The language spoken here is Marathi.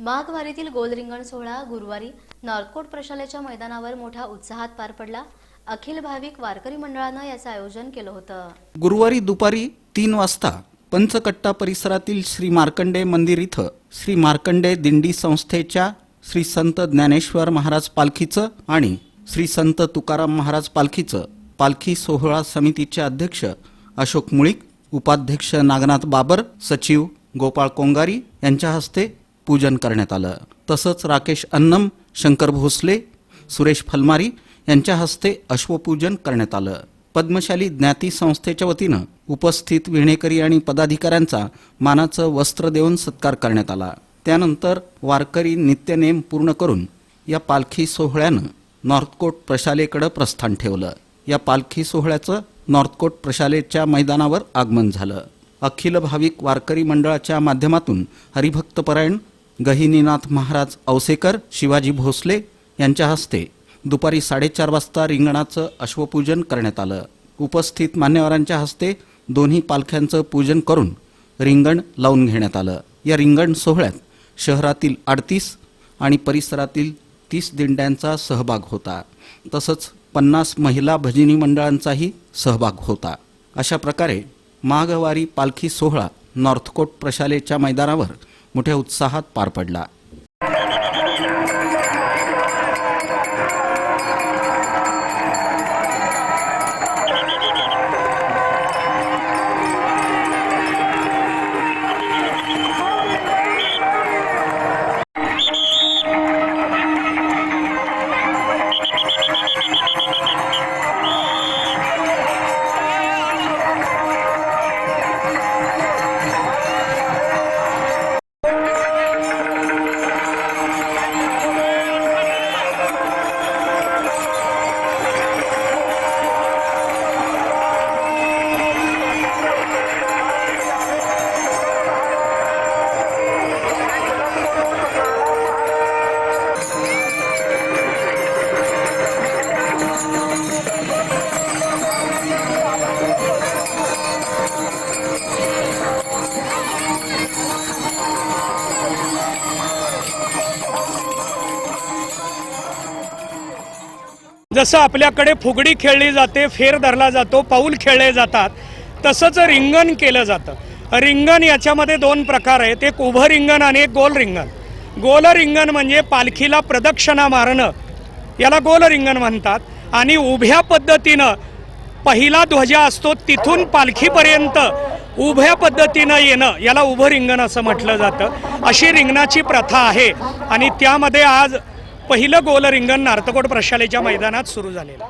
माघवारीतील गोल रिंगण सोहळा गुरुवारी नॉर्थकोट प्रशालेच्या मैदानावर मोठ्या उत्साहात पार पडला. अखिल भाविक वारकरी मंडळानं याचं आयोजन केलं होतं. गुरुवारी दुपारी तीन वाजता पंचकट्टा परिसरातील श्री मार्कंडे मंदिर इथं श्री मार्कंडे दिंडी संस्थेच्या श्री संत ज्ञानेश्वर महाराज पालखीचं आणि श्री संत तुकाराम महाराज पालखीचं पालखी सोहळा समितीचे अध्यक्ष अशोक मुळीक उपाध्यक्ष नागनाथ बाबर सचिव गोपाळ कोंगारी यांच्या हस्ते पूजन करण्यात आलं. तसंच राकेश अन्नम शंकर भोसले सुरेश फलमारी यांच्या हस्ते अश्वपूजन करण्यात आलं. पद्मशाली ज्ञाती संस्थेच्या वतीनं उपस्थित विणेकरी आणि पदाधिकाऱ्यांचा मानाचं वस्त्र देऊन सत्कार करण्यात आला. त्यानंतर वारकरी नित्यनेम पूर्ण करून या पालखी सोहळ्यानं नॉर्थकोट प्रशालेकडं प्रस्थान ठेवलं. या पालखी सोहळ्याचं नॉर्थकोट प्रशालेच्या मैदानावर आगमन झालं. अखिल भाविक वारकरी मंडळाच्या माध्यमातून हरिभक्तपरायण गहिनीनाथ महाराज औसेकर शिवाजी भोसले यांच्या हस्ते दुपारी साडेचार वाजता रिंगणाचं अश्वपूजन करण्यात आलं. उपस्थित मान्यवरांच्या हस्ते दोन्ही पालख्यांचं पूजन करून रिंगण लावून घेण्यात आलं. या रिंगण सोहळ्यात शहरातील अडतीस आणि परिसरातील तीस दिंड्यांचा सहभाग होता. तसंच पन्नास महिला भजनी मंडळांचाही सहभाग होता. अशा प्रकारे माघवारी पालखी सोहळा नॉर्थकोट प्रशालेच्या मैदानावर मोठ्या उत्साहात पार पडला. जसं आपल्याकडे फुगडी खेळली जाते फेर धरला जातो पाऊल खेळले जातात तसंच रिंगण केलं जातं. रिंगण याच्यामध्ये दोन प्रकार आहेत. एक उभं रिंगण आणि एक गोल रिंगण. गोल रिंगण म्हणजे पालखीला प्रदक्षिणा मारणं. याला गोल रिंगण म्हणतात. आणि उभ्या पद्धतीनं पहिला ध्वजा असतो तिथून पालखीपर्यंत उभ्या पद्धतीनं येणं. याला उभं रिंगण असं म्हटलं जातं. अशी रिंगणाची प्रथा आहे. आणि त्यामध्ये आज पहिलं गोल रिंगण नार्तकोट प्रशालेच्या मैदानात सुरू झालेलं.